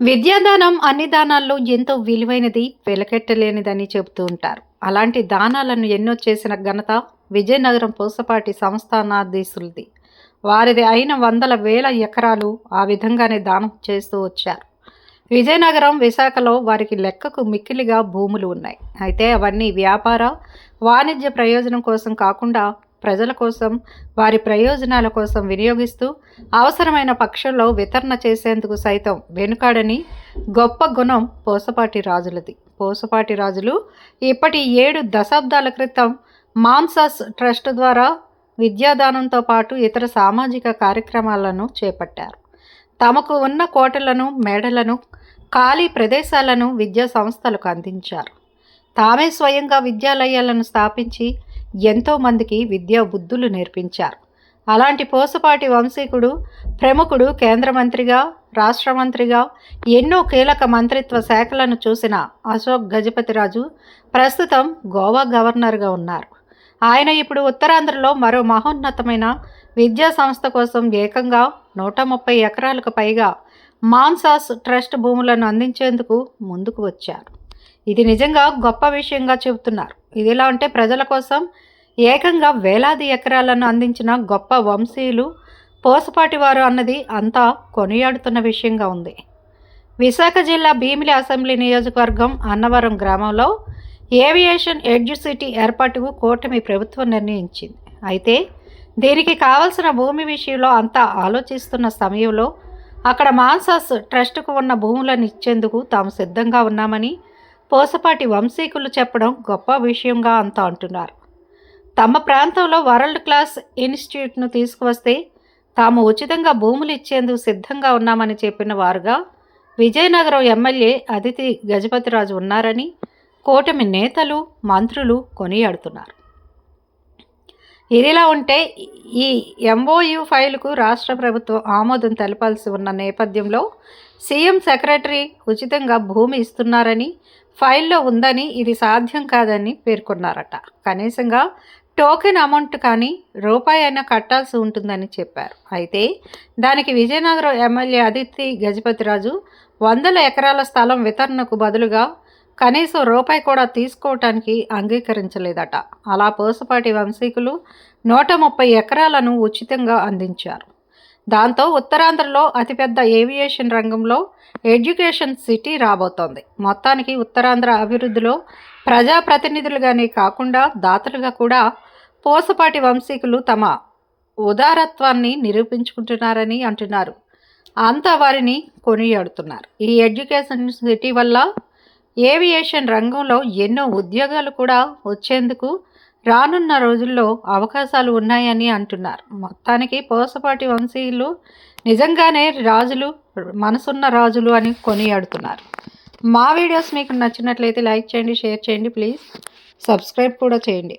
విద్యాదానం అన్ని దానాల్లో ఎంతో విలువైనది వెలకెట్టలేనిదని చెబుతూ ఉంటారు. అలాంటి దానాలను ఎన్నో చేసిన ఘనత విజయనగరం పూసపాటి సంస్థానాధీశులది. వారిది అయిన వందల వేల ఎకరాలు ఆ విధంగానే దానం చేస్తూ వచ్చారు. విజయనగరం విశాఖలో వారికి లెక్కకు మిక్కిలిగా భూములు ఉన్నాయి. అయితే అవన్నీ వ్యాపార వాణిజ్య ప్రయోజనం కోసం కాకుండా ప్రజల కోసం వారి ప్రయోజనాల కోసం వినియోగిస్తూ అవసరమైన పక్షంలో వితరణ చేసేందుకు సైతం వెనుకాడని గొప్ప గుణం పోసపాటి రాజులది. పోసపాటి రాజులు ఇప్పటి ఏడు దశాబ్దాల క్రితం మాన్సస్ ట్రస్ట్ ద్వారా విద్యాదానంతో పాటు ఇతర సామాజిక కార్యక్రమాలను చేపట్టారు. తమకు ఉన్న కోటలను మేడలను ఖాళీ ప్రదేశాలను విద్యా సంస్థలకు అందించారు. తామే స్వయంగా విద్యాలయాలను స్థాపించి ఎంతోమందికి విద్యా బుద్ధులు నేర్పించారు. అలాంటి పోసపాటి వంశీకుడు ప్రముఖుడు కేంద్ర మంత్రిగా రాష్ట్ర మంత్రిగా ఎన్నో కీలక మంత్రిత్వ శాఖలను చూసిన అశోక్ గజపతిరాజు ప్రస్తుతం గోవా గవర్నర్గా ఉన్నారు. ఆయన ఇప్పుడు ఉత్తరాంధ్రలో మరో మహోన్నతమైన విద్యా సంస్థ కోసం ఏకంగా నూట ముప్పై ఎకరాలకు పైగా మాన్సాస్ ట్రస్ట్ భూములను అందించేందుకు ముందుకు వచ్చారు. ఇది నిజంగా గొప్ప విషయంగా చెబుతున్నారు. ఇదిలా ఉంటే ప్రజల కోసం ఏకంగా వేలాది ఎకరాలను అందించిన గొప్ప వంశీయులు పోసపాటి వారు అన్నది అంతా కొనియాడుతున్న విషయంగా ఉంది. విశాఖ జిల్లా భీమిలి అసెంబ్లీ నియోజకవర్గం అన్నవరం గ్రామంలో ఏవియేషన్ ఎడ్యుసిటీ ఏర్పాటుకు కూటమి ప్రభుత్వం నిర్ణయించింది. అయితే దీనికి కావలసిన భూమి విషయంలో అంతా ఆలోచిస్తున్న సమయంలో అక్కడ మాన్సాస్ ట్రస్టుకు ఉన్న భూములను ఇచ్చేందుకు తాము సిద్ధంగా ఉన్నామని పోసపాటి వంశీకులు చెప్పడం గొప్ప విషయంగా అంతా అంటున్నారు. తమ ప్రాంతంలో వరల్డ్ క్లాస్ ఇన్స్టిట్యూట్ను తీసుకువస్తే తాము ఉచితంగా భూములు ఇచ్చేందుకు సిద్ధంగా ఉన్నామని చెప్పిన వారుగా విజయనగరం ఎమ్మెల్యే అదితి గజపతిరాజు ఉన్నారని కూటమి నేతలు మంత్రులు కొనియాడుతున్నారు. ఇదిలా ఉంటే ఈ ఎంఓయు ఫైలుకు రాష్ట్ర ప్రభుత్వం ఆమోదం తెలపాల్సి ఉన్న నేపథ్యంలో సీఎం సెక్రటరీ ఉచితంగా భూమి ఇస్తున్నారని ఫైల్లో ఉందని ఇది సాధ్యం కాదని పేర్కొన్నారట. కనీసంగా టోకెన్ అమౌంట్ కానీ రూపాయి అయినా కట్టాల్సి ఉంటుందని చెప్పారు. అయితే దానికి విజయనగరం ఎమ్మెల్యే అదితి గజపతిరాజు వందల ఎకరాల స్థలం వితరణకు బదులుగా కనీసం రూపాయి కూడా తీసుకోవటానికి అంగీకరించలేదట. అలా పోసపాటి వంశీకులు నూట ముప్పై ఎకరాలను ఉచితంగా అందించారు. దాంతో ఉత్తరాంధ్రలో అతిపెద్ద ఏవియేషన్ రంగంలో ఎడ్యుకేషన్ సిటీ రాబోతోంది. మొత్తానికి ఉత్తరాంధ్ర అభివృద్ధిలో ప్రజాప్రతినిధులుగానే కాకుండా దాతలుగా కూడా పోసపాటి వంశీకులు తమ ఉదారత్వాన్ని నిరూపించుకుంటున్నారని అంటున్నారు. అంతా వారిని కొనియాడుతున్నారు. ఈ ఎడ్యుకేషన్ సిటీ వల్ల ఏవియేషన్ రంగంలో ఎన్నో ఉద్యోగాలు కూడా వచ్చేందుకు రానున్న రోజుల్లో అవకాశాలు ఉన్నాయని అంటున్నారు. మొత్తానికి పోసపాటి వంశీయులు నిజంగానే రాజులు మనసున్న రాజులు అని కొనియాడుతున్నారు. మా వీడియోస్ మీకు నచ్చినట్లయితే లైక్ చేయండి షేర్ చేయండి ప్లీజ్. సబ్స్క్రైబ్ కూడా చేయండి.